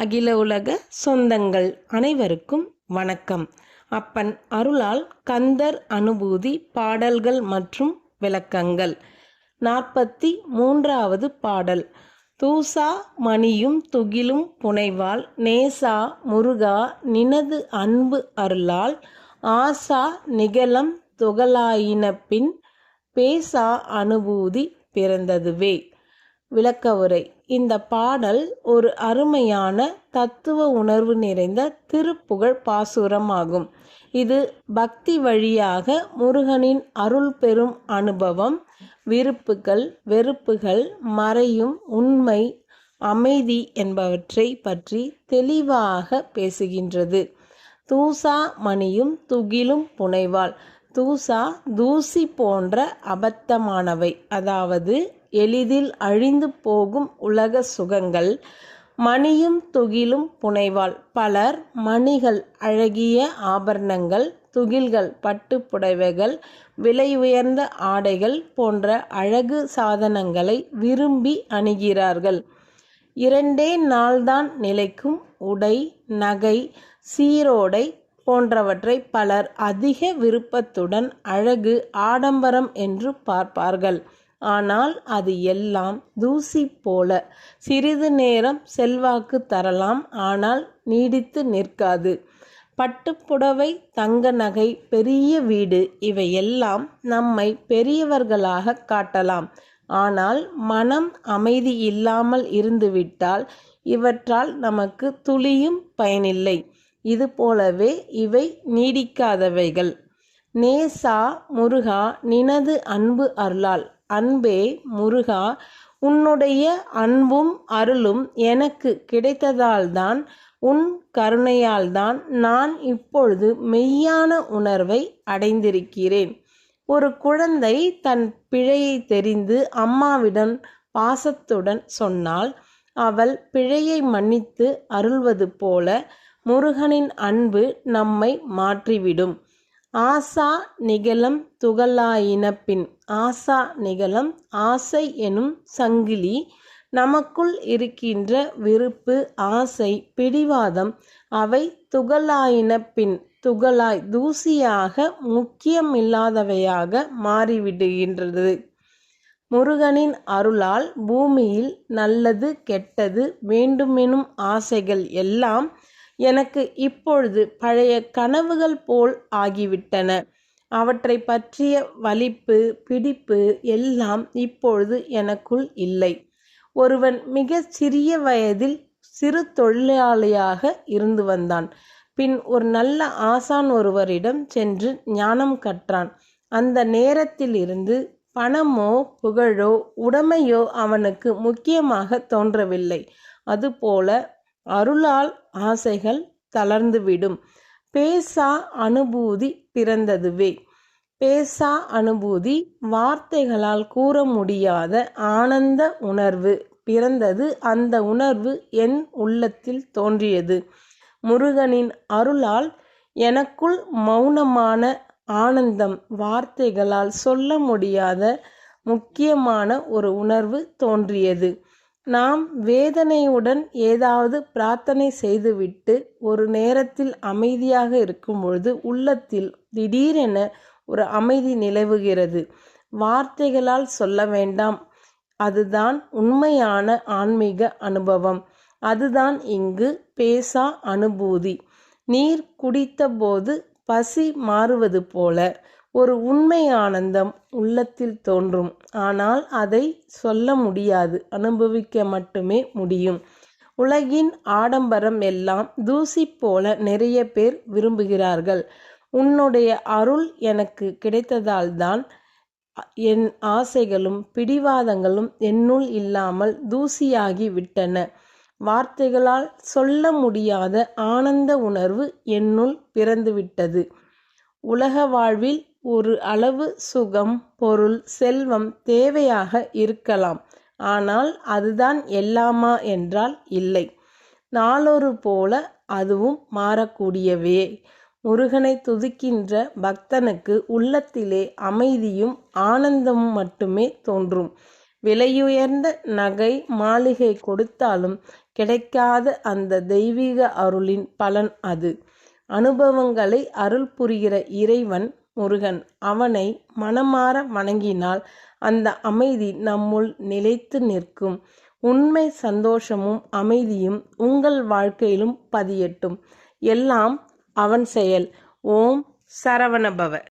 அகில உலக சொந்தங்கள் அனைவருக்கும் வணக்கம். அப்பன் அருளால் கந்தர் அனுபூதி பாடல்கள் மற்றும் விளக்கங்கள். நாற்பத்தி மூன்றாவது பாடல். தூசா மணியும் துகிலும் புனைவாள் நேசா முருகா நினது அன்பு அருளால் ஆசா நிகழம் துகளாயின பின் பேசா அனுபூதி பிறந்ததுவே. விளக்க உரை இந்த பாடல் ஒரு அருமையான தத்துவ உணர்வு நிறைந்த திருப்புகழ் பாசுரமாகும் இது பக்தி வழியாக முருகனின் அருள் பெறும் அனுபவம் விருப்புகள் வெறுப்புகள் மறையும் உண்மை அமைதி என்பவற்றை பற்றி தெளிவாக பேசுகின்றது. தூசா மணியும் துகிலும் புனைவாள். தூசா தூசி போன்ற அபத்தமானவை. அதாவது எளிதில் அழிந்து போகும் உலக சுகங்கள் மணியும் துகிலும் புனைவாள். பலர் மணிகள் அழகிய ஆபரணங்கள் துகில்கள் பட்டு புடவைகள் விலை உயர்ந்த ஆடைகள் போன்ற அழகு சாதனங்களை விரும்பி அணுகிறார்கள். இரண்டே நாள்தான் நிலைக்கும் உடை நகை சீரோடை போன்றவற்றை பலர் அதிக விருப்பத்துடன் அழகு ஆடம்பரம் என்று பார்ப்பார்கள். ஆனால் அது எல்லாம் தூசி போல. சிறிது நேரம் செல்வாக்கு தரலாம் ஆனால் நீடித்து நிற்காது. பட்டுப்புடவை தங்க நகை பெரிய வீடு இவையெல்லாம் நம்மை பெரியவர்களாக காட்டலாம். ஆனால் மனம் அமைதி இல்லாமல் இருந்துவிட்டால் இவற்றால் நமக்கு துளியும் பயனில்லை. இது போலவே இவை நீடிக்காதவைகள். நேசா முருகா நினது அன்பு அருளால். அன்பே முருகா உன்னுடைய அன்பும் அருளும் எனக்கு கிடைத்ததால்தான் உன் கருணையால்தான் நான் இப்பொழுது மெய்யான உணர்வை அடைந்திருக்கிறேன். ஒரு குழந்தை தன் பிழையை தெரிந்து அம்மாவிடம் பாசத்துடன் சொன்னால் அவள் பிழையை மன்னித்து அருள்வது போல முருகனின் அன்பு நம்மை மாற்றிவிடும். ஆசா நிகழம் துகளாயினப்பின் ஆசா நிகழம் ஆசை எனும் சங்கிலி நமக்குள் இருக்கின்ற விருப்பு ஆசை பிடிவாதம் அவை துகளாயினப்பின் துகளாய் தூசியாக முக்கியமில்லாதவையாக மாறிவிடுகின்றது. முருகனின் அருளால் பூமியில் நல்லது கெட்டது வேண்டுமெனும் ஆசைகள் எல்லாம் எனக்கு இப்பொழுது பழைய கனவுகள் போல் ஆகிவிட்டன. அவற்றை பற்றிய வலிப்பு பிடிப்பு எல்லாம் இப்பொழுது எனக்குள் இல்லை. ஒருவன் மிக சிறிய வயதில் சிறு தொழிலாளியாக இருந்து வந்தான். பின் ஒரு நல்ல ஆசான் ஒருவரிடம் சென்று ஞானம் கற்றான். அந்த நேரத்தில் இருந்து பணமோ புகழோ உடமையோ அவனுக்கு முக்கியமாக தோன்றவில்லை. அதுபோல அருளால் ஆசைகள் தளர்ந்துவிடும். பேசா அனுபூதி பிறந்ததுவே. பேசா அனுபூதி வார்த்தைகளால் கூற முடியாத ஆனந்த உணர்வு பிறந்தது. அந்த உணர்வு என் உள்ளத்தில் தோன்றியது. முருகனின் அருளால் எனக்குள் மௌனமான ஆனந்தம் வார்த்தைகளால் சொல்ல முடியாத முக்கியமான ஒரு உணர்வு தோன்றியது. நாம் வேதனையுடன் ஏதாவது பிரார்த்தனை செய்துவிட்டு ஒரு நேரத்தில் அமைதியாக இருக்கும் பொழுது உள்ளத்தில் திடீரென ஒரு அமைதி நிலவுகிறது. வார்த்தைகளால் சொல்ல வேண்டாம். அதுதான் உண்மையான ஆன்மீக அனுபவம். அதுதான் இங்கு பேசா அனுபூதி. நீர் குடித்தபோது பசி மாறுவது போல ஒரு உண்மை ஆனந்தம் உள்ளத்தில் தோன்றும். ஆனால் அதை சொல்ல முடியாது. அனுபவிக்க மட்டுமே முடியும். உலகின் ஆடம்பரம் எல்லாம் தூசி போல நிறைய பேர் விரும்புகிறார்கள். உன்னுடைய அருள் எனக்கு கிடைத்ததால்தான் என் ஆசைகளும் பிடிவாதங்களும் என்னுள் இல்லாமல் தூசியாகி விட்டன. வார்த்தைகளால் சொல்ல முடியாத ஆனந்த உணர்வு என்னுள் பிறந்துவிட்டது. உலக வாழ்வில் ஒரு அளவு சுகம் பொருள் செல்வம் தேவையாக இருக்கலாம். ஆனால் அதுதான் எல்லாமா என்றால் இல்லை. நாளொரு போல அதுவும் மாறக்கூடியவே. முருகனை துதிக்கின்ற பக்தனுக்கு உள்ளத்திலே அமைதியும் ஆனந்தமும் மட்டுமே தோன்றும். விலையுயர்ந்த நகை மாளிகை கொடுத்தாலும் கிடைக்காத அந்த தெய்வீக அருளின் பலன் அது. அனுபவங்களை அருள் புரிகிற இறைவன் முருகன் அவனை மனமாற வணங்கினால் அந்த அமைதி நம்முள் நிலைத்து நிற்கும். உண்மை சந்தோஷமும் அமைதியும் உங்கள் வாழ்க்கையிலும் பதியட்டும். எல்லாம் அவன் செயல். ஓம் சரவணபவ.